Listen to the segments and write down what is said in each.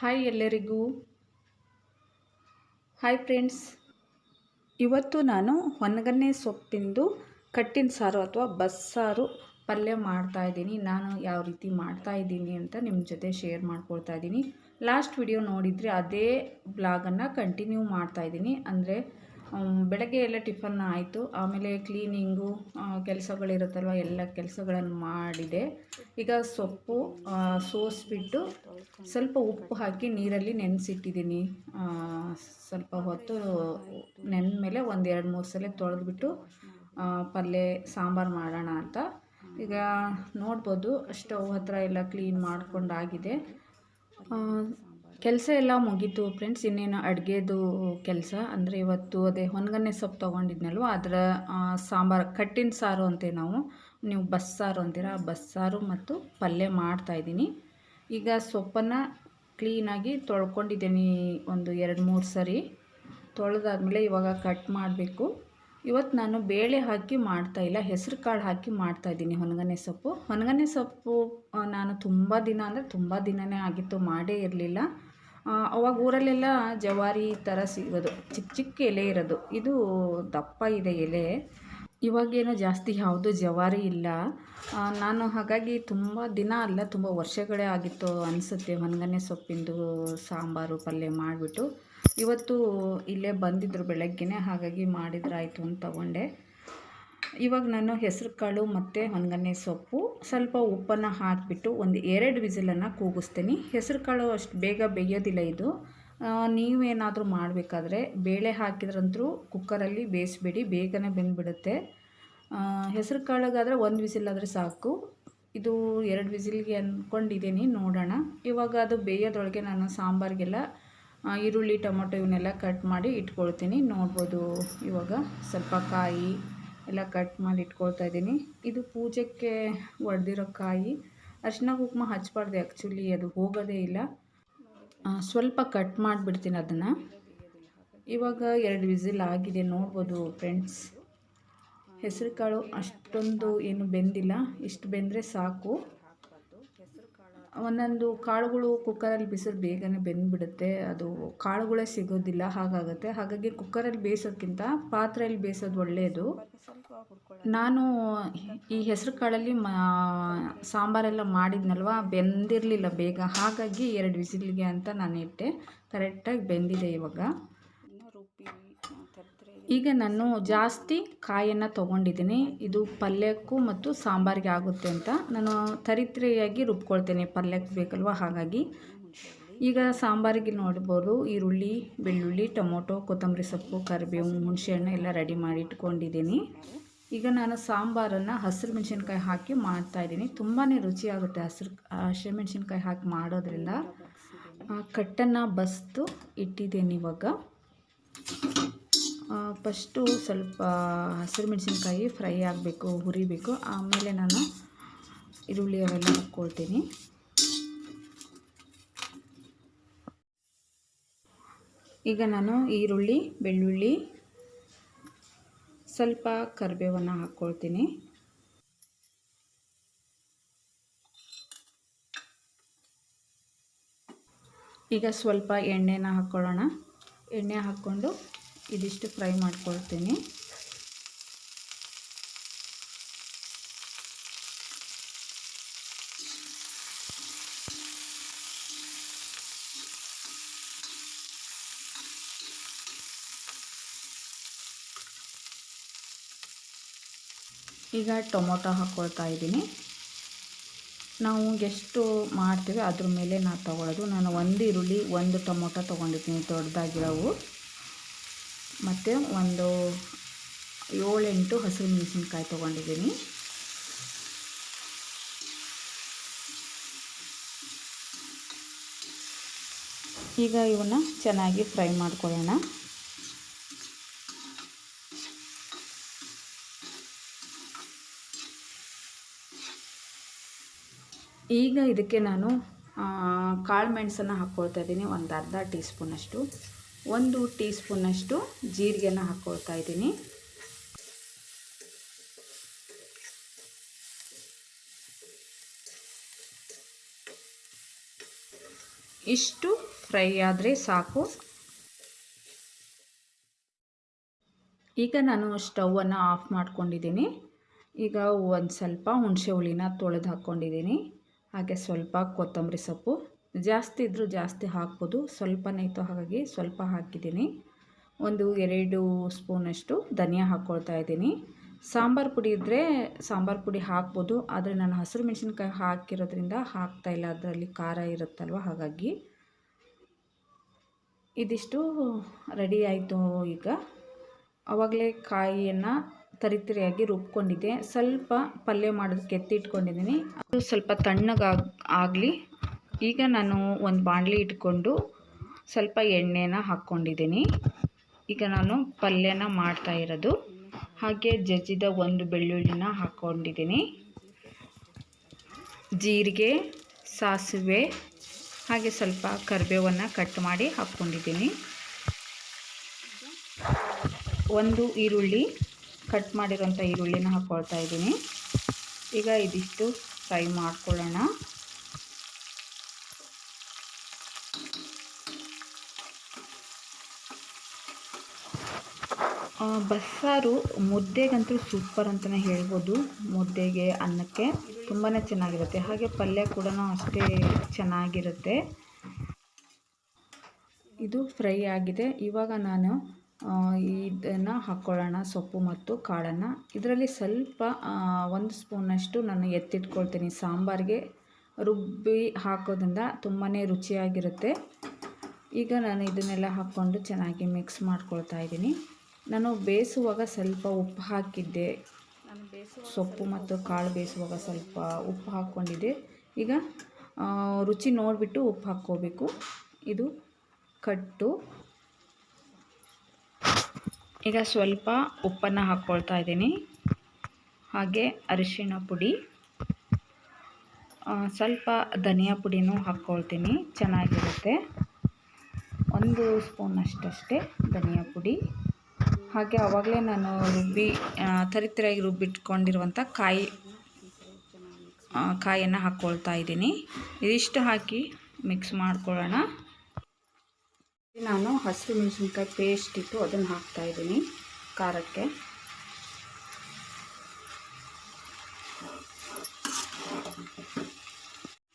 Hi ಎಲ್ಲರಿಗೂ. Hi friends ಇವತ್ತು ನಾನು ಹೊನಗನ್ನೆ ಸೊಪ್ಪಿಂದು ಕಟ್ಟಿನ ಸಾರು ಅಥವಾ ಬಸ್ಸಾರು ಪಲ್ಯ ಮಾಡ್ತಾ ಇದ್ದೀನಿ. ನಾನು ಯಾವ ರೀತಿ ಮಾಡ್ತಾ ಇದ್ದೀನಿ ಅಂತ ನಿಮ್ಮ ಜೊತೆ ಶೇರ್ ಮಾಡ್ಕೊಳ್ತಾ ಇದ್ದೀನಿ. ಲಾಸ್ಟ್ ವಿಡಿಯೋ ನೋಡಿದರೆ ಅದೇ ಬ್ಲಾಗನ್ನು ಕಂಟಿನ್ಯೂ ಮಾಡ್ತಾ ಇದ್ದೀನಿ. ಅಂದರೆ ಬೆಳಗ್ಗೆ ಎಲ್ಲ ಟಿಫನ್ ಆಯಿತು. ಆಮೇಲೆ ಕ್ಲೀನಿಂಗು ಕೆಲಸಗಳಿರುತ್ತಲ್ವ, ಎಲ್ಲ ಕೆಲಸಗಳನ್ನು ಮಾಡಿದೆ. ಈಗ ಸೊಪ್ಪು ಸೋಸಿಬಿಟ್ಟು ಸ್ವಲ್ಪ ಉಪ್ಪು ಹಾಕಿ ನೀರಲ್ಲಿ ನೆನೆಸಿಟ್ಟಿದ್ದೀನಿ. ಸ್ವಲ್ಪ ಹೊತ್ತು ನೆನೆದ ಮೇಲೆ ಒಂದು ಎರಡು ಮೂರು ಸಲ ತೊಳೆದ್ಬಿಟ್ಟು ಪಲ್ಯ ಸಾಂಬಾರು ಮಾಡೋಣ ಅಂತ. ಈಗ ನೋಡ್ಬೋದು, ಸ್ಟವ್ ಹತ್ರ ಎಲ್ಲ ಕ್ಲೀನ್ ಮಾಡ್ಕೊಂಡಾಗಿದೆ. ಕೆಲಸ ಎಲ್ಲ ಮುಗೀತು ಫ್ರೆಂಡ್ಸ್ ಇನ್ನೇನು ಅಡುಗೆದು ಕೆಲಸ. ಅಂದರೆ ಇವತ್ತು ಅದೇ ಹೊನ್ಗನ್ನೆ ಸೊಪ್ಪು ತೊಗೊಂಡಿದ್ನಲ್ವ? ಅದರ ಸಾಂಬಾರು, ಕಟ್ಟಿನ ಸಾರು ಅಂತೆ ನಾವು. ನೀವು ಬಸ್ಸಾರು ಅಂತೀರ? ಬಸ್ಸಾರು ಮತ್ತು ಪಲ್ಯ ಮಾಡ್ತಾಯಿದ್ದೀನಿ ಈಗ ಸೊಪ್ಪನ್ನು ಕ್ಲೀನಾಗಿ ತೊಳ್ಕೊಂಡಿದ್ದೀನಿ ಒಂದು ಎರಡು ಮೂರು ಸರಿ. ತೊಳೆದಾದ್ಮೇಲೆ ಇವಾಗ ಕಟ್ ಮಾಡಬೇಕು. ಇವತ್ತು ನಾನು ಬೇಳೆ ಹಾಕಿ ಮಾಡ್ತಾಯಿಲ್ಲ ಹೆಸರು ಕಾಳು ಹಾಕಿ ಮಾಡ್ತಾಯಿದ್ದೀನಿ ಹೊನಗನೆ ಸೊಪ್ಪು. ಹೊನಗನೆ ಸೊಪ್ಪು ನಾನು ತುಂಬ ದಿನ ಅಂದರೆ ತುಂಬ ದಿನವೇ ಆಗಿತ್ತು, ಮಾಡೇ ಇರಲಿಲ್ಲ. ಅವಾಗ ಊರಲ್ಲೆಲ್ಲ ಜವಾರಿ ಥರ ಸಿಗೋದು. ಚಿಕ್ಕ ಚಿಕ್ಕ ಎಲೆ ಇರೋದು. ಇದು ದಪ್ಪ ಇದೆ ಎಲೆ. ಇವಾಗೇನು ಜಾಸ್ತಿ ಯಾವುದು ಜವಾರಿ ಇಲ್ಲ. ನಾನು ಹಾಗಾಗಿ ತುಂಬ ದಿನ ಅಲ್ಲ, ತುಂಬ ವರ್ಷಗಳೇ ಆಗಿತ್ತು ಅನಿಸುತ್ತೆ ಮನಗನೆ ಸೊಪ್ಪಿಂದು ಸಾಂಬಾರು ಪಲ್ಯ ಮಾಡಿಬಿಟ್ಟು. ಇವತ್ತು ಇಲ್ಲೇ ಬಂದಿದ್ದರು ಬೆಳಗ್ಗೆನೇ, ಹಾಗಾಗಿ ಮಾಡಿದ್ರಾಯಿತು ಅಂತ ತಗೊಂಡೆ. ಇವಾಗ ನಾನು ಹೆಸರು ಕಾಳು ಮತ್ತು ಹೊನ್ಗನ್ನೆ ಸೊಪ್ಪು, ಸ್ವಲ್ಪ ಉಪ್ಪನ್ನು ಹಾಕಿಬಿಟ್ಟು ಒಂದು ಎರಡು ವಿಸಿಲನ್ನು ಕೂಗಿಸ್ತೀನಿ. ಹೆಸರು ಕಾಳು ಅಷ್ಟು ಬೇಗ ಬೇಯೋದಿಲ್ಲ ಇದು. ನೀವೇನಾದರೂ ಮಾಡಬೇಕಾದ್ರೆ ಬೇಳೆ ಹಾಕಿದ್ರಂತೂ ಕುಕ್ಕರಲ್ಲಿ ಬೇಯಿಸ್ಬೇಡಿ, ಬೇಗನೆ ಬೆಂದುಬಿಡುತ್ತೆ. ಹೆಸರು ಕಾಳಿಗಾದರೆ ಒಂದು ವಿಸಿಲಾದರೆ ಸಾಕು. ಇದು ಎರಡು ವಿಸಿಲ್ಗೆ ಅಂದ್ಕೊಂಡಿದ್ದೀನಿ ನೋಡೋಣ. ಇವಾಗ ಅದು ಬೇಯೋದ್ರೊಳಗೆ ನಾನು ಸಾಂಬಾರಿಗೆಲ್ಲ ಈರುಳ್ಳಿ, ಟೊಮೊಟೊ ಇವನ್ನೆಲ್ಲ ಕಟ್ ಮಾಡಿ ಇಟ್ಕೊಳ್ತೀನಿ. ನೋಡ್ಬೋದು ಇವಾಗ ಸ್ವಲ್ಪ ಕಾಯಿ ಎಲ್ಲ ಕಟ್ ಮಾಡಿ ಇಟ್ಕೊಳ್ತಾ ಇದ್ದೀನಿ. ಇದು ಪೂಜೆಗೆ ಒಡೆದಿರೋ ಕಾಯಿ. ಅರ್ಶಿನ ಕುಂಕುಮ ಹಚ್ಚಬಾರ್ದೆ ಆ್ಯಕ್ಚುಲಿ ಅದು ಹೋಗೋದೇ ಇಲ್ಲ. ಸ್ವಲ್ಪ ಕಟ್ ಮಾಡಿಬಿಡ್ತೀನಿ ಅದನ್ನು. ಇವಾಗ ಎರಡು ವಿಸಿಲ್ ಆಗಿದೆ, ನೋಡ್ಬೋದು ಫ್ರೆಂಡ್ಸ್ ಹೆಸರು ಕಾಳು ಅಷ್ಟೊಂದು ಏನು ಬೆಂದಿಲ್ಲ. ಇಷ್ಟು ಬೆಂದರೆ ಸಾಕು. ಒಂದೊಂದು ಕಾಳುಗಳು ಕುಕ್ಕರಲ್ಲಿ ಬಿಸಿರು ಬೇಗನೆ ಬೆಂದುಬಿಡುತ್ತೆ. ಅದು ಕಾಳುಗಳೇ ಸಿಗೋದಿಲ್ಲ, ಹಾಗಾಗುತ್ತೆ. ಹಾಗಾಗಿ ಕುಕ್ಕರಲ್ಲಿ ಬೇಯಿಸೋದ್ಕಿಂತ ಪಾತ್ರೆಯಲ್ಲಿ ಬೇಯಿಸೋದು ಒಳ್ಳೆಯದು ನಾನು ಈ ಹೆಸರು ಕಾಳಲ್ಲಿ ಸಾಂಬಾರೆಲ್ಲ ಮಾಡಿದ್ನಲ್ವ? ಬೆಂದಿರಲಿಲ್ಲ ಬೇಗ. ಹಾಗಾಗಿ ಎರಡು ವಿಸಿಲಿಗೆ ಅಂತ ನಾನು ಇಟ್ಟೆ ಕರೆಕ್ಟಾಗಿ ಬೆಂದಿದೆ ಇವಾಗ. ಈಗ ನಾನು ಜಾಸ್ತಿ ಕಾಯನ್ನು ತೊಗೊಂಡಿದ್ದೀನಿ. ಇದು ಪಲ್ಯಕ್ಕೂ ಮತ್ತು ಸಾಂಬಾರಿಗೆ ಆಗುತ್ತೆ ಅಂತ. ನಾನು ತರಿತ್ರಿಯಾಗಿ ರುಬ್ಕೊಳ್ತೇನೆ. ಪಲ್ಯಕ್ಕೆ ಬೇಕಲ್ವ ಹಾಗಾಗಿ. ಈಗ ಸಾಂಬಾರಿಗೆ ನೋಡ್ಬೋದು. ಈರುಳ್ಳಿ, ಬೆಳ್ಳುಳ್ಳಿ, ಟೊಮೊಟೊ, ಕೊತ್ತಂಬರಿ ಸೊಪ್ಪು, ಕರಿಬೇವು ಹುಣಸೆಹಣ್ಣು ಎಲ್ಲ ರೆಡಿ ಮಾಡಿ ಇಟ್ಕೊಂಡಿದ್ದೀನಿ. ಈಗ ನಾನು ಸಾಂಬಾರನ್ನು ಹಸಿರು ಮೆಣಸಿನ್ಕಾಯಿ ಹಾಕಿ ಮಾಡ್ತಾಯಿದ್ದೀನಿ ತುಂಬಾ ರುಚಿಯಾಗುತ್ತೆ ಹಸಿರು ಹಸಿಮೆಣ್ಸಿನ್ಕಾಯಿ ಹಾಕಿ ಮಾಡೋದ್ರಿಂದ. ಕಟ್ಟನ್ನು ಬಸ್ತು ಇಟ್ಟಿದ್ದೀನಿ ಇವಾಗ. ಫಸ್ಟು ಸ್ವಲ್ಪ ಹಸಿರು ಮೆಣಸಿನ್ಕಾಯಿ ಫ್ರೈ ಆಗಬೇಕು, ಹುರಿಬೇಕು. ಆಮೇಲೆ ನಾನು ಈರುಳ್ಳಿ ಅವೆಲ್ಲ ಹಾಕ್ಕೊಳ್ತೀನಿ. ಈಗ ನಾನು ಈರುಳ್ಳಿ, ಬೆಳ್ಳುಳ್ಳಿ, ಸ್ವಲ್ಪ ಕರಿಬೇವನ್ನು ಹಾಕ್ಕೊಳ್ತೀನಿ. ಈಗ ಸ್ವಲ್ಪ ಎಣ್ಣೆನ ಹಾಕ್ಕೊಳ್ಳೋಣ. ಎಣ್ಣೆ ಹಾಕ್ಕೊಂಡು ಇದಿಷ್ಟು ಫ್ರೈ ಮಾಡ್ಕೊಳ್ತೀನಿ. ಈಗ ಟೊಮೊಟೊ ಹಾಕ್ಕೊಳ್ತಾ ಇದ್ದೀನಿ. ನಾವು ಎಷ್ಟು ಮಾಡ್ತೀವಿ ಅದ್ರ ಮೇಲೆ ನಾನು ತೊಗೊಳೋದು ನಾನು ಒಂದು ಈರುಳ್ಳಿ, ಒಂದು ಟೊಮೊಟೊ ತೊಗೊಂಡಿದ್ದೀನಿ ದೊಡ್ಡದಾಗಿರೋವು. ಮತ್ತು ಒಂದು ಏಳೆಂಟು ಹಸಿರು ಮೆಣಸಿನ್ಕಾಯಿ ತೊಗೊಂಡಿದ್ದೀನಿ. ಈಗ ಇವನ್ನ ಚೆನ್ನಾಗಿ ಫ್ರೈ ಮಾಡ್ಕೊಳ್ಳೋಣ. ಈಗ ಇದಕ್ಕೆ ನಾನು ಕಾಳು ಮೆಣಸನ್ನು ಹಾಕ್ಕೊಳ್ತಾ ಇದ್ದೀನಿ. ಒಂದು ಅರ್ಧ ಟೀ ಸ್ಪೂನಷ್ಟು ಒಂದು ಟೀ ಸ್ಪೂನಷ್ಟು ಜೀರಿಗೆನ ಹಾಕ್ಕೊಳ್ತಾ ಇದ್ದೀನಿ. ಇಷ್ಟು ಫ್ರೈ ಆದರೆ ಸಾಕು. ಈಗ ನಾನು ಸ್ಟವನ್ನು ಆಫ್ ಮಾಡ್ಕೊಂಡಿದ್ದೀನಿ. ಈಗ ಒಂದು ಸ್ವಲ್ಪ ಹುಣಸೆ ಹುಳಿನ ತೊಳೆದು ಹಾಕ್ಕೊಂಡಿದ್ದೀನಿ ಹಾಗೆ ಸ್ವಲ್ಪ ಕೊತ್ತಂಬರಿ ಸೊಪ್ಪು. ಜಾಸ್ತಿ ಇದ್ದರೂ ಜಾಸ್ತಿ ಹಾಕ್ಬೋದು. ಸ್ವಲ್ಪನೇ ಇತ್ತು ಹಾಗಾಗಿ ಸ್ವಲ್ಪ ಹಾಕಿದ್ದೀನಿ. ಒಂದು ಎರಡು ಸ್ಪೂನಷ್ಟು ಧನಿಯಾ ಹಾಕ್ಕೊಳ್ತಾ ಇದ್ದೀನಿ. ಸಾಂಬಾರು ಪುಡಿ ಇದ್ದರೆ ಸಾಂಬಾರು ಪುಡಿ ಹಾಕ್ಬೋದು. ಆದರೆ ನಾನು ಹಸಿರು ಮೆಣಸಿನ್ಕಾಯಿ ಹಾಕಿರೋದ್ರಿಂದ ಹಾಕ್ತಾಯಿಲ್ಲ ಅದರಲ್ಲಿ ಖಾರ ಇರುತ್ತಲ್ವ? ಹಾಗಾಗಿ ಇದಿಷ್ಟು ರೆಡಿ ಆಯಿತು ಈಗ. ಆವಾಗಲೇ ಕಾಯಿಯನ್ನು ತರಿತರಿಯಾಗಿ ರುಬ್ಕೊಂಡಿದ್ದೆ. ಸ್ವಲ್ಪ ಪಲ್ಯ ಮಾಡೋದಕ್ಕೆ ಎತ್ತಿಟ್ಕೊಂಡಿದ್ದೀನಿ ಅದು ಸ್ವಲ್ಪ ತಣ್ಣಗಾಗ ಆಗಲಿ. ಈಗ ನಾನು ಒಂದು ಬಾಣಲಿ ಇಟ್ಕೊಂಡು ಸ್ವಲ್ಪ ಎಣ್ಣೆನ ಹಾಕ್ಕೊಂಡಿದ್ದೀನಿ. ಈಗ ನಾನು ಪಲ್ಯನ ಮಾಡ್ತಾ ಇರೋದು. ಹಾಗೆ ಜಜ್ಜಿದ ಒಂದು ಬೆಳ್ಳುಳ್ಳಿನ ಹಾಕ್ಕೊಂಡಿದ್ದೀನಿ. ಜೀರಿಗೆ, ಸಾಸಿವೆ, ಹಾಗೆ ಸ್ವಲ್ಪ ಕರಿಬೇವನ್ನು ಕಟ್ ಮಾಡಿ ಹಾಕ್ಕೊಂಡಿದ್ದೀನಿ. ಒಂದು ಈರುಳ್ಳಿ, ಕಟ್ ಮಾಡಿರೋಂಥ ಈರುಳ್ಳಿನ ಹಾಕ್ಕೊಳ್ತಾ ಇದ್ದೀನಿ. ಈಗ ಇದಿಷ್ಟು ಫ್ರೈ ಮಾಡ್ಕೊಳ್ಳೋಣ. ಬಸ್ಸಾರು ಮುದ್ದೆಗಂತೂ ಸೂಪರ್ ಅಂತಲೇ ಹೇಳ್ಬೋದು. ಮುದ್ದೆಗೆ ಅನ್ನಕ್ಕೆ ತುಂಬಾ ಚೆನ್ನಾಗಿರುತ್ತೆ. ಹಾಗೆ ಪಲ್ಯ ಕೂಡ ಅಷ್ಟೇ ಚೆನ್ನಾಗಿರುತ್ತೆ. ಇದು ಫ್ರೈ ಆಗಿದೆ. ಇವಾಗ ನಾನು ಇದನ್ನು ಹಾಕ್ಕೊಳ್ಳೋಣ ಸೊಪ್ಪು ಮತ್ತು ಕಾಳನ್ನು. ಇದರಲ್ಲಿ ಸ್ವಲ್ಪ ಒಂದು ಸ್ಪೂನಷ್ಟು ನಾನು ಎತ್ತಿಟ್ಕೊಳ್ತೀನಿ. ಸಾಂಬಾರಿಗೆ ರುಬ್ಬಿ ಹಾಕೋದ್ರಿಂದ ತುಂಬಾ ರುಚಿಯಾಗಿರುತ್ತೆ. ಈಗ ನಾನು ಇದನ್ನೆಲ್ಲ ಹಾಕ್ಕೊಂಡು ಚೆನ್ನಾಗಿ ಮಿಕ್ಸ್ ಮಾಡ್ಕೊಳ್ತಾ ಇದ್ದೀನಿ. ನಾನು ಬೇಯಿಸುವಾಗ ಸ್ವಲ್ಪ ಉಪ್ಪು ಹಾಕಿದ್ದೆ. ನಾನು ಬೇಯಿಸುವ ಸೊಪ್ಪು ಮತ್ತು ಕಾಳು ಬೇಯಿಸುವಾಗ ಸ್ವಲ್ಪ ಉಪ್ಪು ಹಾಕ್ಕೊಂಡಿದ್ದೆ. ಈಗ ರುಚಿ ನೋಡಿಬಿಟ್ಟು ಉಪ್ಪು ಹಾಕ್ಕೋಬೇಕು. ಇದು ಕಟ್ಟು. ಈಗ ಸ್ವಲ್ಪ ಉಪ್ಪನ್ನು ಹಾಕ್ಕೊಳ್ತಾ ಇದ್ದೀನಿ. ಹಾಗೆ ಅರಿಶಿಣ ಪುಡಿ. ಸ್ವಲ್ಪ ಧನಿಯಾ ಪುಡಿನೂ ಹಾಕ್ಕೊಳ್ತೀನಿ. ಚೆನ್ನಾಗಿರುತ್ತೆ. ಒಂದು ಸ್ಪೂನ್ ಅಷ್ಟಷ್ಟೇ ಧನಿಯಾ ಪುಡಿ. ಹಾಗೆ ಆವಾಗಲೇ ನಾನು ರುಬ್ಬಿ ತರಿತರಿಯಾಗಿ ರುಬ್ಬಿಟ್ಕೊಂಡಿರುವಂಥ ಕಾಯಿ ಕಾಯನ್ನು ಹಾಕ್ಕೊಳ್ತಾ ಇದ್ದೀನಿ. ಇದಿಷ್ಟು ಹಾಕಿ ಮಿಕ್ಸ್ ಮಾಡ್ಕೊಳ್ಳೋಣ. ನಾನು ಹಸಿರು ಮೆಣಸಿನ್ಕಾಯಿ ಪೇಸ್ಟ್ ಇಟ್ಟು ಅದನ್ನು ಹಾಕ್ತಾಯಿದ್ದೀನಿ ಖಾರಕ್ಕೆ.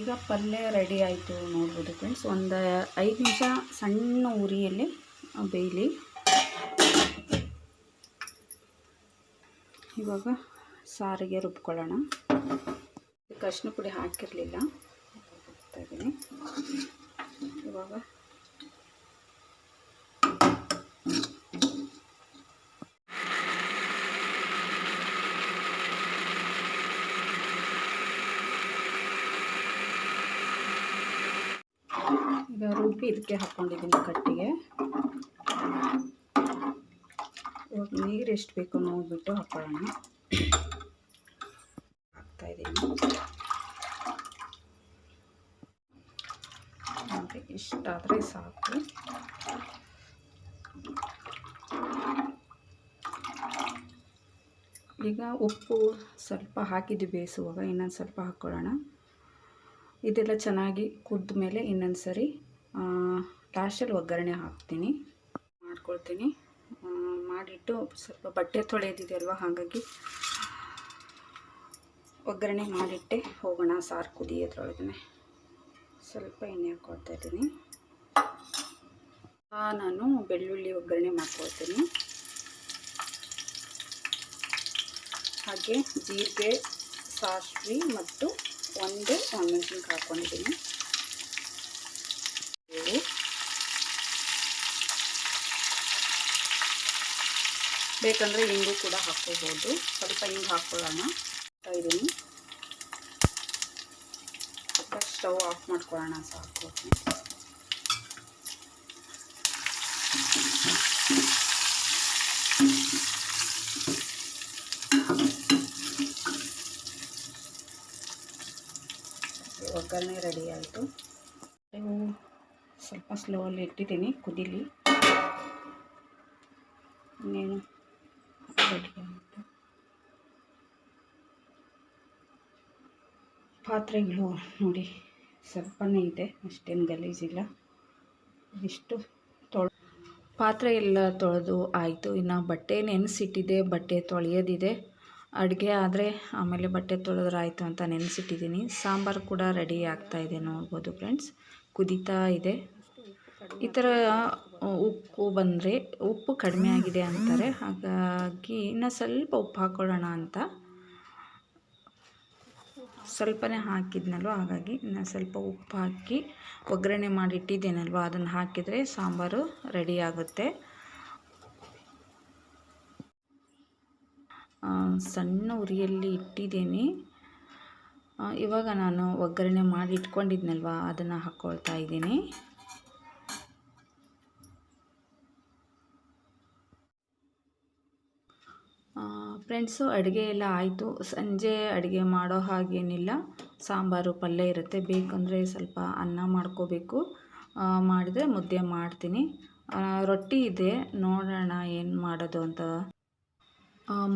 ಈಗ ಪಲ್ಯ ರೆಡಿ ಆಯಿತು ನೋಡ್ಬೋದು ಫ್ರೆಂಡ್ಸ್ ಒಂದು ಐದು ನಿಮಿಷ ಸಣ್ಣ ಉರಿಯಲ್ಲಿ ಬೇಯಲಿ. ಇವಾಗ ಸಾರಿಗೆ ರುಬ್ಕೊಳ್ಳೋಣ. ಅರಿಶಿನ ಪುಡಿ ಹಾಕಿರಲಿಲ್ಲ. ಇದ್ದೀನಿ. ಇವಾಗ ಈಗ ರುಬ್ಬಿ ಇದಕ್ಕೆ ಹಾಕ್ಕೊಂಡಿದ್ದೀನಿ ಕಟ್ಟಿಗೆ. ಇವಾಗ ನೀರು ಎಷ್ಟು ಬೇಕು ನೋಡಿಬಿಟ್ಟು ಹಾಕೊಳ್ಳೋಣ. ಹಾಕ್ತಾಯಿದ್ದೀನಿ ಮತ್ತು ಇಷ್ಟಾದರೆ ಸಾಕು. ಈಗ ಉಪ್ಪು ಸ್ವಲ್ಪ ಹಾಕಿದ್ದು ಬೇಯಿಸುವಾಗ ಇನ್ನೊಂದು ಸ್ವಲ್ಪ ಹಾಕ್ಕೊಳ್ಳೋಣ ಇದೆಲ್ಲ ಚೆನ್ನಾಗಿ ಕುದ್ದ ಮೇಲೆ ಇನ್ನೊಂದು ಸರಿ ಲಾಸ್ಟಲ್ಲಿ ಒಗ್ಗರಣೆ ಹಾಕ್ತೀನಿ. ಮಾಡ್ಕೊಳ್ತೀನಿ. ಮಾಡಿಟ್ಟು ಸ್ವಲ್ಪ ಬಟ್ಟೆ ತೊಳೆಯೋದಿದೆ ಅಲ್ವಾ ಹಾಗಾಗಿ ಒಗ್ಗರಣೆ ಮಾಡಿಟ್ಟೆ. ಹೋಗೋಣ ಸಾರು ಕುದಿಯೋದ್ರೊಳಗನೆ ಸ್ವಲ್ಪ ಎಣ್ಣೆ ಹಾಕ್ಕೊಳ್ತಾ ಇದ್ದೀನಿ. ನಾನು ಬೆಳ್ಳುಳ್ಳಿ ಒಗ್ಗರಣೆ ಮಾಡ್ಕೊಳ್ತೀನಿ. ಹಾಗೆ ಜೀರಿಗೆ, ಸಾಸಿವೆ ಮತ್ತು ಒಂದು ಒಣಮೆಣಸಿನ್ಕಾಯಿ ಹಾಕ್ಕೊಂಡಿದ್ದೀನಿ ಬೇಕಂದರೆ ಹಿಂಗು ಕೂಡ ಹಾಕ್ಕೋಬೋದು. ಸ್ವಲ್ಪ ಹಿಂಗೆ ಹಾಕ್ಕೊಳ್ಳೋಣ. ಇದ್ದೀನಿ. ಸ್ಟವ್ ಆಫ್ ಮಾಡ್ಕೊಳ್ಳೋಣ ಸಾಕು. ಒಗ್ಗರಣೆ ರೆಡಿ ಆಯಿತು. ನೀವು ಸ್ವಲ್ಪ ಸ್ಲೋಲ್ಲಿ ಇಟ್ಟಿದ್ದೀನಿ, ಕುದೀಲಿ. ಇನ್ನೇನು? ಪಾತ್ರೆಗಳು ನೋಡಿ ಸ್ವಲ್ಪನೇ ಇದೆ, ಅಷ್ಟೇನು ಗಲೀಜಿಲ್ಲ ಇಷ್ಟು ತೊಳೆ, ಪಾತ್ರೆ ಎಲ್ಲ ತೊಳೆದು ಆಯಿತು. ಇನ್ನು ಬಟ್ಟೆ ನೆನೆಸಿಟ್ಟಿದೆ, ಬಟ್ಟೆ ತೊಳೆಯೋದಿದೆ. ಅಡುಗೆ ಆದರೆ ಆಮೇಲೆ ಬಟ್ಟೆ ತೊಳೆದ್ರಾಯಿತು ಅಂತ ನೆನೆಸಿಟ್ಟಿದ್ದೀನಿ. ಸಾಂಬಾರು ಕೂಡ ರೆಡಿ ಆಗ್ತಾ ಇದೆ ನೋಡ್ಬೋದು ಫ್ರೆಂಡ್ಸ್. ಕುದೀತಾ ಇದೆ. ಈ ಥರ ಉಪ್ಪು ಬಂದರೆ ಉಪ್ಪು ಕಡಿಮೆ ಆಗಿದೆ ಅಂತಾರೆ. ಹಾಗಾಗಿ ಇನ್ನು ಸ್ವಲ್ಪ ಉಪ್ಪು ಹಾಕ್ಕೊಳ್ಳೋಣ ಅಂತ. ಸ್ವಲ್ಪನೇ ಹಾಕಿದ್ನಲ್ವ? ಹಾಗಾಗಿ ಇನ್ನು ಸ್ವಲ್ಪ ಉಪ್ಪು ಹಾಕಿ ಒಗ್ಗರಣೆ ಮಾಡಿಟ್ಟಿದ್ದೇನಲ್ವ ಅದನ್ನು ಹಾಕಿದರೆ ಸಾಂಬಾರು ರೆಡಿ ಆಗುತ್ತೆ. ಸಣ್ಣ ಉರಿಯಲ್ಲಿ ಇಟ್ಟಿದ್ದೀನಿ. ಇವಾಗ ನಾನು ಒಗ್ಗರಣೆ ಮಾಡಿ ಇಟ್ಕೊಂಡಿದ್ನಲ್ವ? ಅದನ್ನು ಹಾಕ್ಕೊಳ್ತಾ ಇದ್ದೀನಿ. ಫ್ರೆಂಡ್ಸು ಅಡುಗೆ ಎಲ್ಲ ಆಯಿತು. ಸಂಜೆ ಅಡುಗೆ ಮಾಡೋ ಹಾಗೇನಿಲ್ಲ. ಸಾಂಬಾರು ಪಲ್ಯ ಇರುತ್ತೆ. ಬೇಕಂದರೆ ಸ್ವಲ್ಪ ಅನ್ನ ಮಾಡ್ಕೋಬೇಕು. ಮಾಡಿದರೆ ಮುದ್ದೆ ಮಾಡ್ತೀನಿ. ರೊಟ್ಟಿ ಇದೆ. ನೋಡೋಣ ಏನು ಮಾಡೋದು ಅಂತ.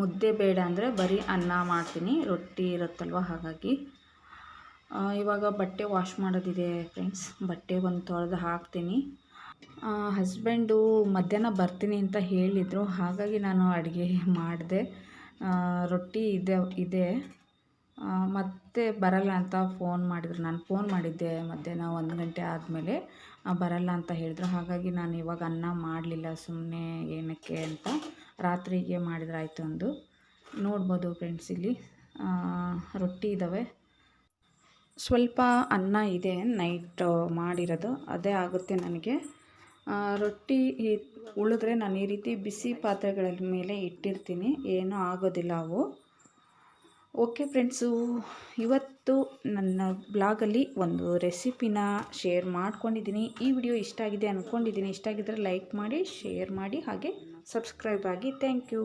ಮುದ್ದೆ ಬೇಡ ಅಂದರೆ ಬರೀ ಅನ್ನ ಮಾಡ್ತೀನಿ. ರೊಟ್ಟಿ ಇರುತ್ತಲ್ವ ಹಾಗಾಗಿ. ಇವಾಗ ಬಟ್ಟೆ ವಾಶ್ ಮಾಡೋದಿದೆ ಫ್ರೆಂಡ್ಸ್. ಬಟ್ಟೆ ಒಂದು ತೊಳೆದು ಹಾಕ್ತೀನಿ. ಹಸ್ಬೆಂಡು ಮಧ್ಯಾಹ್ನ ಬರ್ತೀನಿ ಅಂತ ಹೇಳಿದರು. ಹಾಗಾಗಿ ನಾನು ಅಡುಗೆ ಮಾಡಿದೆ. ರೊಟ್ಟಿ ಇದೆ ಇದೆ. ಮತ್ತೆ ಬರಲ್ಲ ಅಂತ ಫೋನ್ ಮಾಡಿದ್ರು. ನಾನು ಫೋನ್ ಮಾಡಿದ್ದೆ ಮಧ್ಯಾಹ್ನ ಒಂದು ಗಂಟೆ ಆದಮೇಲೆ ಬರಲ್ಲ ಅಂತ ಹೇಳಿದ್ರು. ಹಾಗಾಗಿ ನಾನು ಇವಾಗ ಅನ್ನ ಮಾಡಲಿಲ್ಲ ಸುಮ್ಮನೆ ಏನಕ್ಕೆ ಅಂತ ರಾತ್ರಿಗೆ ಮಾಡಿದ್ರೆ. ಆಯಿತು ಒಂದು ನೋಡ್ಬೋದು ಫ್ರೆಂಡ್ಸ್ ಇಲ್ಲಿ. ರೊಟ್ಟಿ ಇದ್ದಾವೆ ಸ್ವಲ್ಪ ಅನ್ನ ಇದೆ ನೈಟ್ ಮಾಡಿರೋದು. ಅದೇ ಆಗುತ್ತೆ ನನಗೆ. ರೊಟ್ಟಿ ಉಳಿದ್ರೆ ನಾನು ಈ ರೀತಿ ಬಿಸಿ ಪಾತ್ರೆಗಳ ಮೇಲೆ ಇಟ್ಟಿರ್ತೀನಿ. ಏನೂ ಆಗೋದಿಲ್ಲ ಅವು. ಓಕೆ ಫ್ರೆಂಡ್ಸು ಇವತ್ತು ನನ್ನ ಬ್ಲಾಗಲ್ಲಿ ಒಂದು ರೆಸಿಪಿನ ಶೇರ್ ಮಾಡ್ಕೊಂಡಿದ್ದೀನಿ. ಈ ವಿಡಿಯೋ ಇಷ್ಟ ಆಗಿದೆ ಅಂದ್ಕೊಂಡಿದ್ದೀನಿ ಇಷ್ಟ ಆಗಿದ್ದರೆ ಲೈಕ್ ಮಾಡಿ, ಶೇರ್ ಮಾಡಿ, ಹಾಗೆ ಸಬ್ಸ್ಕ್ರೈಬ್ ಆಗಿ. Thank you